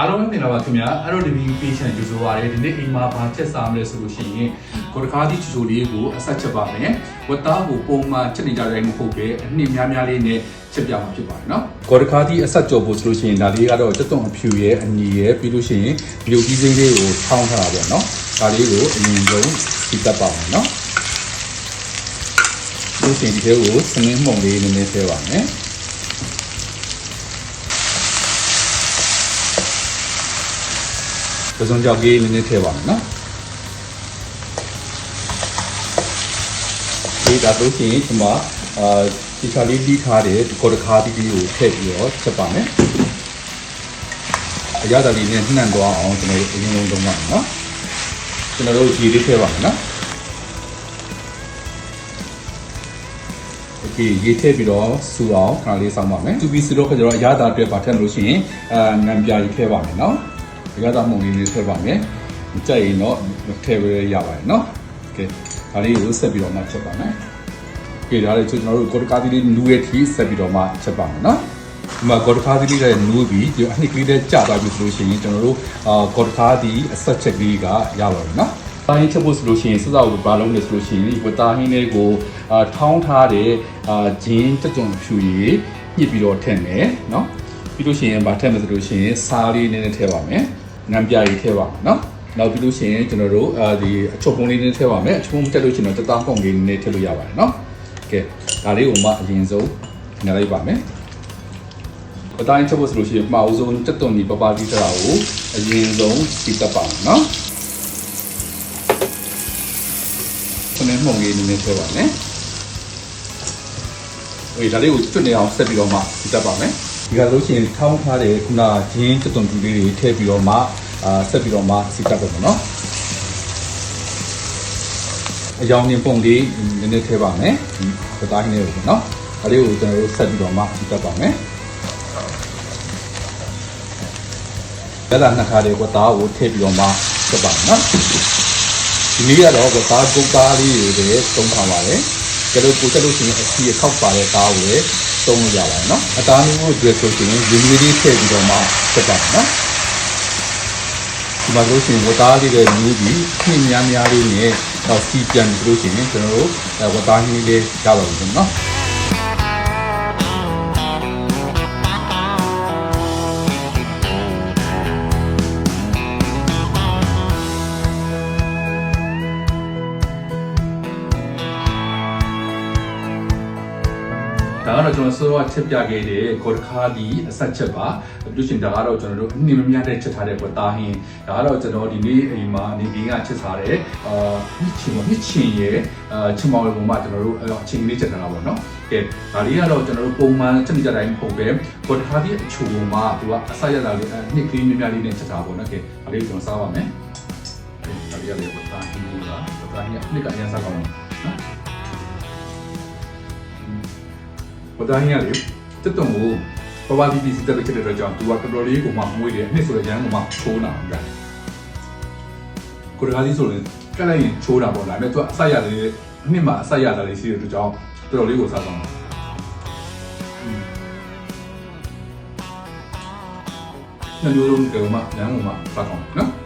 အားလုံးမင်္ဂလာပါခင်ဗျာအဲ့တော့ဒီ patient ယူဆိုပါတယ်ဒီနေ့အိမ်မှာဘာချက်စားမလဲဆိုလို့ရှိရင်ကိုတကားဒီချူချူလေးကိုအဆက်ချက်ပါမယ်ဝတ်သားကိုပုံမှန်ချက်နေကြတိုင်းမဟုတ်ပဲအနှစ်များများလေးနဲ့ချက်ပြမှာဖြစ်ပါတယ်နော်ကိုတကားဒီအဆက်ကြော်ဖို့ဆိုလို့ရှိရင်ဒါလေးကတော့တက်တုံအဖြူရဲ့အညီရဲ့ပြီးလို့ရှိရင်ဒီလိုကြီးစိမ့်လေးကိုထောင်းထားတာပေါ့နော်ဒါလေးကိုအရင်ဆုံးစီတက်ပါမယ်နော်ဒီချိန်ဒီထဲကိုစမင်းမှုန်လေးနည်းနည်းထည့်ပါမယ် ပစုံကြောက်ကြီးနည်းနည်းထည့်ပါမယ်နော်ဒီဒါတို့ချင်းဒီမှာအာဒီခါလေးတီးထားတဲ့ကိုတခါတီးတီးကိုထည့်ပြီးတော့ချက်ပါမယ်အရသာလေးနဲ့နှံ့သွားအောင်ကျွန်တော်အရင်ဆုံးသုံးပါမယ်နော်ကျွန်တော်တို့ရေလေးထည့်ပါမယ်နော်ဒီရေထည့်ပြီးတော့စူအောင်ခဏလေးစောင်းပါမယ်။စူပြီးစူတော့ခါကျတော့အရသာအတွက်ပါထည့်လို့ရှိရင်အဲငံပြာကြီးထည့်ပါမယ်နော်။ ဒီကသားမှုန်လေးလေးထည့်ပါမယ်။ကြိုက်ရင်တော့ထည့်ပေးရပါတယ်နော်။ကဲဒါလေးကိုဆက်ပြီးတော့မှချက်ပါမယ်။ကဲဒါလေးကျွန်တော်တို့ကော်တကားသီးလေးနူးရဲ့ထီဆက်ပြီးတော့မှချက်ပါမယ်နော်။ဒီမှာကော်တကားသီးလေးလည်းနူးပြီးဒီအနှစ်ကလေးလေးကြာသွားပြီဆိုလို့ရှိရင်ကျွန်တော်တို့အာကော်တကားသီးအဆက်ချက်ကလေးကရပါပြီနော်။တိုင်းချက်ဖို့ဆိုလို့ရှိရင်စစောက်ကိုဘာလုံးလဲဆိုလို့ရှိရင်ဒီဝတာဟင်းလေးကိုအာထောင်းထားတဲ့အာဂျင်းတက်ကြုံဖြူရည်ညှစ်ပြီးတော့ထည့်မယ်နော်။ပြီးလို့ရှိရင်ဗာထည့်မယ်ဆိုလို့ရှိရင်စားလေးနည်းနည်းထည့်ပါမယ်။ ငံပြာကြီးထည့်ပါမယ်နော်။နောက်ပြီးလို့ရှိရင်ကျွန်တော်တို့အာဒီအချုပ်ပုံးလေးနည်းထည့်ပါမယ်။အချုပ်ပုံးမတက်လို့ရှိရင်တော့တက်သားပုံလေးနည်းနည်းထည့်လို့ရပါတယ်နော်။ကဲဒါလေးကိုမှအရင်ဆုံးညှလိုက်ပါမယ်။အတိုင်းချက်ဖို့ဆိုလို့ရှိရင်မအောင်ဆုံးတက်သွန်ဒီပပတိထတာကိုအရင်ဆုံးစီတက်ပါမယ်နော်။ခဏမှုန်လေးနည်းနည်းထည့်ပါမယ်။ ဝေးဒါလေးကိုကျွတ်နေအောင်ဆက်ပြီးတော့မှစီတက်ပါမယ်။ဒီကလို့ရှိရင်ထောင်းထားတဲ့ခုနဂျင်းတက်သွန်တူလေးတွေထည့်ပြီးတော့မှအာဆက်ပြီးတော့မှစီတက်ပါမယ်နော်။အယောင်နေပုံလေးနည်းနည်းထည့်ပါမယ်။ဒီပတိုင်းလေးကိုနော်။ဒါလေးကိုကျွန်တော်တို့ဆက်ပြီးတော့မှစီတက်ပါမယ်။လက်လာနှစ်ခါလေးကိုသားကိုထည့်ပြီးတော့မှဆက်ပါမယ်နော်။ဒီနေ့ကတော့ကိုသားကုတ်သားလေးတွေပဲသုံးထားပါတယ်။ ကျတော့ကိုတက်လို့ရှိရင်အစီအခောက်ပါတဲ့သားကိုလည်းသုံးလို့ရပါတယ်နော်။အသားမျိုးကိုတွေ့ဆိုရင်ယူမီလေးထည့်ပြီးတော့မှဆက်ပါမယ်နော်။ဒီမှာလို့ရှိရင်ဝတ်သားလေးတွေမြည်ပြီးခင်းများများလေးနဲ့တော့စီပြန်ပြီးလို့ရှိရင်ကျွန်တော်တို့ဝတ်သားဟင်းလေးရပါပြီနော်။ ဒါကတော့ကျွန်တော်စောစောချက်ပြခဲ့တဲ့ကော်တခါဒီအဆက်ချက်ပါပြီးလို့ရှိရင်ဒါကတော့ကျွန်တော်တို့အနှိမမြတ်တဲ့ချက်ထားတဲ့ကွာတာဟင်းဒါကတော့ကျွန်တော်ဒီနေ့အိမ်မှာနေကင်းကချက်ထားတဲ့အာမြစ်ချင်ပေါ့မြစ်ချင်ရဲ့အာချင်မောင်လေးပုံမှာကျွန်တော်တို့အချင်းလေးချက်ထားတာပေါ့နော်ကဲဒါလေးကတော့ကျွန်တော်တို့ပုံမှန်ချက်နေကြတိုင်းပုံပဲကော်တခါဒီအချိုပုံမှာသူကအဆက်ရတာလေးနှစ်ကလေးမြတ်မြတ်လေးနဲ့ချက်ထားပေါ့နော်ကဲဒါလေးကျွန်တော်စားပါမယ်ဒါလေးလည်းကွာတာဟင်းလေးပါကွာတာဟင်းကနှစ်ကအရင်စားကောင်းတယ်နော် ဝဒဟင်းရလေတက်တုံကိုပပတီတီစီတက်တဲ့တဲ့ကြောင့်သူကတော်တော်လေးကိုမှမွေးတယ်အနှစ်ဆိုရရန်ကိုမှချိုးနာတယ်ကိုရကားကြီးဆိုရင်ကက်လိုက်ရင်ချိုးတာပေါ့လားဒါပေမဲ့သူကအဆက်ရတယ်အနှစ်မှာအဆက်ရတာလေးရှိတဲ့အတွက်ကြောင့်တော်တော်လေးကိုစားကောင်းတယ်ညမျိုးလုံးကမှညံကိုမှစားကောင်းတယ်နော်